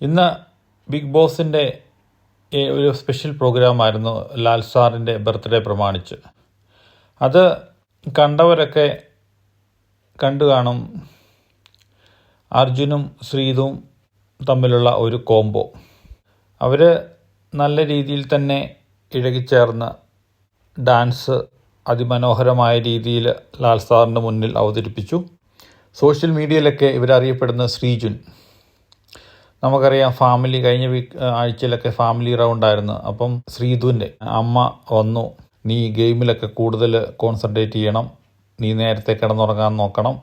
ഇന്ന് ബിഗ് ബോസിന്റെ ഒരു സ്പെഷ്യൽ പ്രോഗ്രാമായിരുന്നു ലാൽ സാറിന്റെ ബർത്ത്ഡേ പ്രമാണിച്ച്. അത് കണ്ടവരൊക്കെ കണ്ടു കാണും. അർജുനും ശ്രീതും തമ്മിലുള്ള ഒരു കോംബോ അവർ നല്ല രീതിയിൽ തന്നെ ഇഴകിച്ചേർന്ന് ഡാൻസ് അതിമനോഹരമായ രീതിയിൽ ലാൽ സാറിന്റെ മുന്നിൽ അവതരിപ്പിച്ചു. സോഷ്യൽ മീഡിയയിലൊക്കെ ഇവരറിയപ്പെടുന്ന ശ്രീജുൻ. നമുക്കറിയാം ഫാമിലി കഴിഞ്ഞ വീക്ക് ആഴ്ചയിലൊക്കെ ഫാമിലി റൗണ്ടായിരുന്നു അപ്പം ശ്രീധുവിന്റെ അമ്മ വന്നു. നീ ഗെയിമിലൊക്കെ കൂടുതൽ കോൺസെൻട്രേറ്റ് ചെയ്യണം. നീ നേരത്തെ കിടന്നുറങ്ങാൻ നോക്കണം.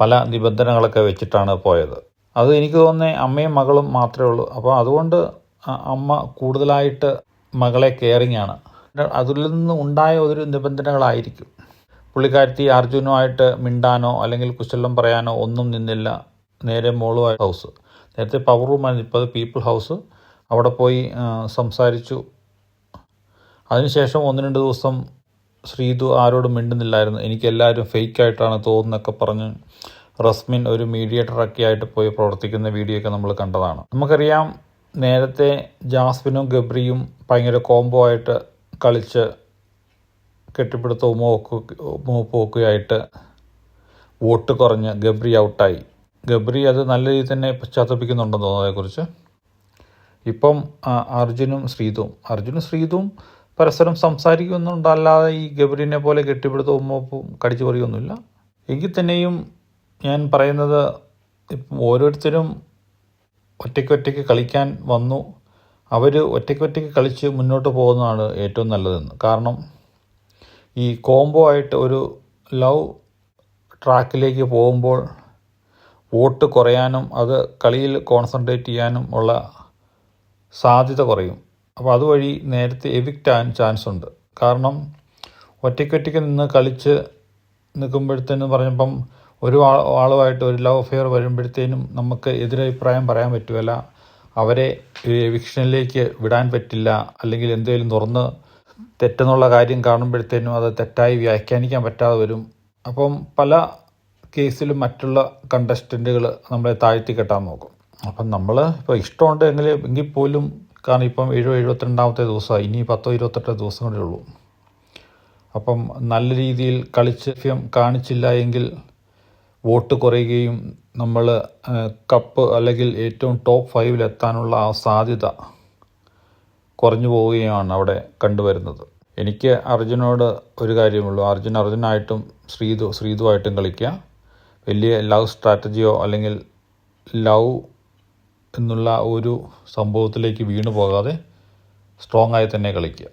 പല നിബന്ധനകളൊക്കെ വെച്ചിട്ടാണ് പോയത്. അത് എനിക്ക് തോന്നുന്നത് അമ്മയും മകളും മാത്രമേ ഉള്ളൂ. അപ്പോൾ അതുകൊണ്ട് അമ്മ കൂടുതലായിട്ട് മകളെ കെയറിങ് ആണ്. അതിൽ നിന്ന് ഉണ്ടായ ഒരു നിബന്ധനകളായിരിക്കും. പുള്ളിക്കാരത്തി അർജുനുമായിട്ട് മിണ്ടാനോ അല്ലെങ്കിൽ കുശലം പറയാനോ ഒന്നും നിന്നില്ല. നേരെ മോളുമായി ഹൗസ് നേരത്തെ പവർ റൂമായിരുന്നു ഇപ്പോൾ അത് പീപ്പിൾ ഹൗസ് അവിടെ പോയി സംസാരിച്ചു. അതിനുശേഷം ഒന്ന് രണ്ട് ദിവസം ശ്രീതു ആരോടും മിണ്ടുന്നില്ലായിരുന്നു. എനിക്ക് എല്ലാവരും ഫേക്കായിട്ടാണ് തോന്നുന്നൊക്കെ പറഞ്ഞ് റസ്മിൻ ഒരു മീഡിയേറ്ററൊക്കെ ആയിട്ട് പോയി പ്രവർത്തിക്കുന്ന വീഡിയോ ഒക്കെ നമ്മൾ കണ്ടതാണ്. നമുക്കറിയാം നേരത്തെ ജാസ്മിനും ഗബ്രിയും ഭയങ്കര കോംബോ ആയിട്ട് കളിച്ച് കെട്ടിപ്പിടുത്തവും മൂപ്പൊക്കെയായിട്ട് വോട്ട് കുറഞ്ഞ് ഗബ്രി ഔട്ടായി ഗബ്രി അത് നല്ല രീതിയിൽ തന്നെ പശ്ചാത്തപിക്കുന്നുണ്ടെന്ന് തോന്നുന്നു അതേക്കുറിച്ച്. ഇപ്പം അർജുനും ശ്രീതും അർജുനും ശ്രീതും പരസ്പരം സംസാരിക്കുന്നുണ്ടല്ലാതെ ഈ ഗബ്രീനെ പോലെ കെട്ടിപ്പിടുത്തവും ഉമ്മപ്പും കടിച്ചു പറയുകയൊന്നുമില്ല എങ്കിൽ തന്നെയും ഞാൻ പറയുന്നത് ഇപ്പം ഓരോരുത്തരും ഒറ്റയ്ക്കൊറ്റയ്ക്ക് കളിക്കാൻ വന്നു. അവർ ഒറ്റയ്ക്കൊറ്റയ്ക്ക് കളിച്ച് മുന്നോട്ട് പോകുന്നതാണ് ഏറ്റവും നല്ലതെന്ന്. കാരണം ഈ കോംബോ ആയിട്ട് ഒരു ലവ് ട്രാക്കിലേക്ക് പോകുമ്പോൾ വോട്ട് കുറയാനും അത് കളിയിൽ കോൺസെൻട്രേറ്റ് ചെയ്യാനും ഉള്ള സാധ്യത കുറയും. അപ്പോൾ അതുവഴി നേരത്തെ എവിക്റ്റ് ആകാൻ ചാൻസ് ഉണ്ട്. കാരണം ഒറ്റയ്ക്കൊറ്റയ്ക്ക് നിന്ന് കളിച്ച് നിൽക്കുമ്പോഴത്തേനും പറഞ്ഞപ്പം ഒരു ആളുമായിട്ട് ഒരു ലവ് അഫെയർ വരുമ്പോഴത്തേനും നമുക്ക് എതിരഭിപ്രായം പറയാൻ പറ്റുമല്ല അവരെ എവിക്ഷനിലേക്ക് വിടാൻ പറ്റില്ല. അല്ലെങ്കിൽ എന്തെങ്കിലും തുറന്ന് തെറ്റെന്നുള്ള കാര്യം കാണുമ്പോഴത്തേനും അത് തെറ്റായി വ്യാഖ്യാനിക്കാൻ പറ്റാതെ വരും. അപ്പം പല കേസിലും മറ്റുള്ള കണ്ടസ്റ്റന്റുകൾ നമ്മളെ താഴ്ത്തി കെട്ടാൻ നോക്കും. അപ്പം നമ്മൾ ഇപ്പോൾ ഇഷ്ടമുണ്ട് എങ്കിൽ എങ്കിൽ പോലും കാരണം ഇപ്പം ഏഴോ എഴുപത്തിരണ്ടാമത്തെ ദിവസമാണ് ഇനി പത്തോ ഇരുപത്തെട്ടോ ദിവസം കൂടെ ഉള്ളൂ. അപ്പം നല്ല രീതിയിൽ കളിച്ച് കാണിച്ചില്ല എങ്കിൽ വോട്ട് കുറയുകയും നമ്മൾ കപ്പ് അല്ലെങ്കിൽ ഏറ്റവും ടോപ്പ് ഫൈവിൽ എത്താനുള്ള ആ സാധ്യത കുറഞ്ഞു പോവുകയാണ് അവിടെ കണ്ടുവരുന്നത്. എനിക്ക് അർജുനോട് ഒരു കാര്യമുള്ളൂ. അർജുൻ അർജുനായിട്ടും ശ്രീതു ശ്രീതുവായിട്ടും കളിക്കുക. വലിയ ലവ് സ്ട്രാറ്റജിയോ അല്ലെങ്കിൽ ലവ് എന്നുള്ള ഒരു സംഭവത്തിലേക്ക് വീണു പോകാതെ സ്ട്രോങ് ആയി തന്നെ കളിക്കുക.